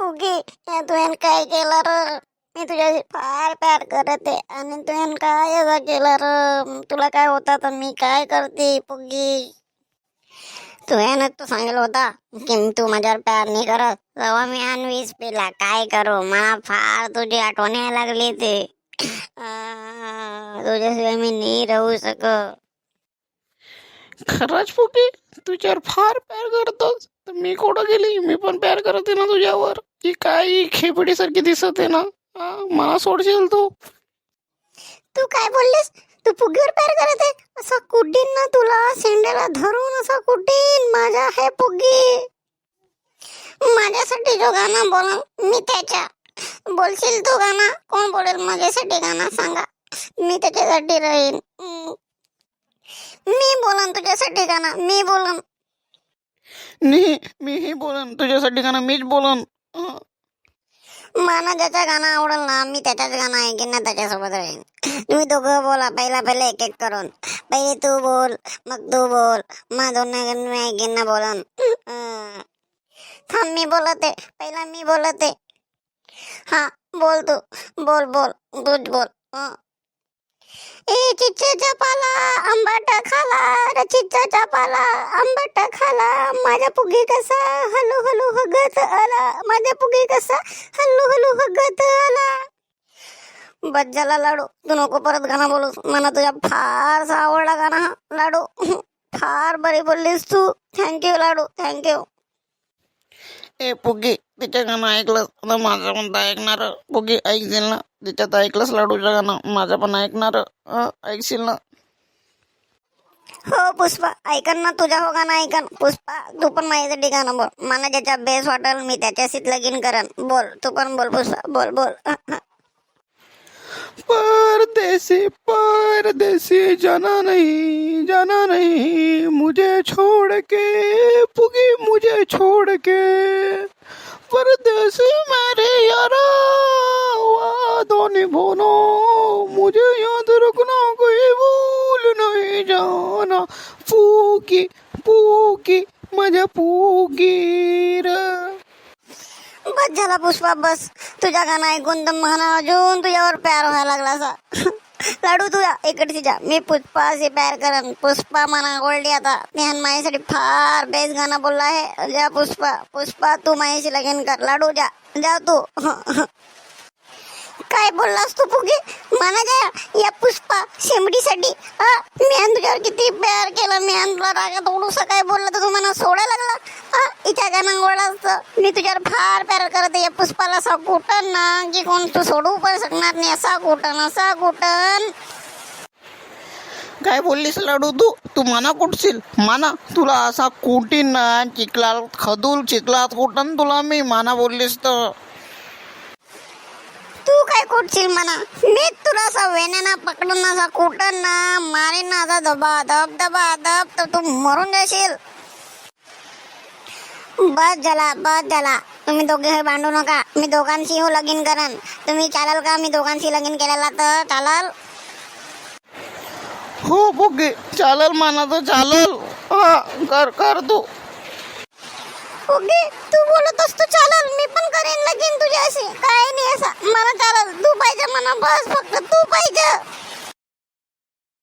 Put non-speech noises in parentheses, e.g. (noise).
फुगी. या काय केलं र? मी तुझ्याशी फार प्यार करत आहे आणि तुझ्यानं काय असं केलं र? तुला काय होता तर मी काय करते पुगी तुझ्यानं तू सांगितलं होता की तू माझ्यावर प्यार नाही करत. तेव्हा मी आणवीस पिला. काय करू? मला फार तुझी आठवण यायला लागली ते तुझ्याशिवाय मी नाही राहू शक खरंच फुके तुझ्यावर फार प्यार करतोस? तर मी कुठं गेली? मी पण प्यार करते ना तुझ्यावर. ही काय खेपडीसारखी दिसत आहे ना? मला सोडशील तू. तू काय बोललीस? तू फुगीवर प्यार करत आहे? असा ना तुला धरून असा माझा हे माझ्यासाठी जो गाणं बोल. मी त्याच्या बोलशील तू गाणं? कोण बोलेल माझ्यासाठी गाणं? सांगा. मी त्याच्यासाठी राहीन. मी बोलन तुझ्यासाठी गाणं. मी बोलन. नाही मीही बोलन तुझ्यासाठी ना मीच बोलन. मला ज्याचं गाणं आवडेल ना मी त्याच्याच गाणं ऐकेन ना त्याच्यासोबत राहीन. तुम्ही दोघं बोला पहिला पहिले एक एक करून. पहिले तू बोल मग तू बोल. मग दोन मी ऐकेन ना बोलन थांब मी बोलत. आहे पहिला मी बोलत. आहे हा बोल तू. बोल बोल. तूच बोल. हं. ए चिच्च्याचा पाला आंबाट खाला रे चिच्च्याचा पाला आंबाट खाला. माझ्या पुगी कसा हलू हलू हगत आला. माझ्या पुगी कसा हल्लू हलू हगत आला. बज्जाला लाडू. तू नको परत गाणं बोलूस. मला तुझ्या फारसा आवडला गाणं. हा लाडू. फार बरी बोललीस तू. थँक्यू लाडू. थँक्यू ए पुगी तिच्या गाणं ऐकलं आता माझं पण ऐकणार. पुगी ऐकशील ना? तिच्यात ऐकलंस लाडूचं गाणं. माझं पण ऐकणार. ऐकशील ना? हो पुष्पा ऐकन ना तुझ्या हो गाणं ऐकन. पुष्पा तू पण माझ्यासाठी गाणं बोल. मला ज्याच्या बेस वाटेल मी त्याच्याशीच लगीन करन. बोल तू पण बोल पुष्पा. बोल बोल. परदेसी परदेसी जाना नहीं जाना नहीं। मुझे छोड़ के पुगी मुझे छोड़ के। परदेसी मेरे यारा, वादों निभाना। मुझे याद रखना, कोई भूल नहीं जाना। पुगी पुगी माझ्या पुगी बस झाला पुष्पा बस. तुझ्या गाणं ऐकून तर म्हणा अजून तुझ्यावर प्यार व्हायला लागला असा. (laughs) लाडू तुझ्या इकडची जा. मी पुष्पाशी प्यार करन. पुष्पा मना गोल्डी आता. नेहन माझ्यासाठी फार बेस्ट गाणं बोलला आहे. जा पुष्पा. पुष्पा तू माझ्याशी लगीन कर. लाडू जा. जा तू. (laughs) काय बोललास तू फुगे? मला गया या पुष्पा शेंबडीसाठी हा मी आणि तुझ्यावर किती प्यार केला मी आणि तुला रागात ओढूसा काय बोलला तर तू मला सोडायला लागला? हा इच्या गाणं असतं? मी तुझ्यावर फार प्यार करत या पुष्पाला असा कुठं ना की कोण तू सोडू पण शकणार नाही असा कुठं असा कुठं? काय बोललीस लाडू तू? तू मना कुठशील? माना? तुला असा कुटीन ना चिखलात खदूल चिखलात कुठन तुला मी माना बोललीस तर. कुठशील म्हणा? मी तुला असा वेण्याना पकडून असा कुठं ना मारीन ना असा दबा दब दबा दब तर तू मरून जाशील. बस झाला बस झाला. तुम्ही दोघे हे भांडू नका. मी दोघांशी हो लगीन करन. तुम्ही चालाल का? मी दोघांशी लगीन केलेला तर चालाल? हो बोगे चालल माना तर चालल. हा कर कर तू. ओके तू बोलत असतो चालल. मी पण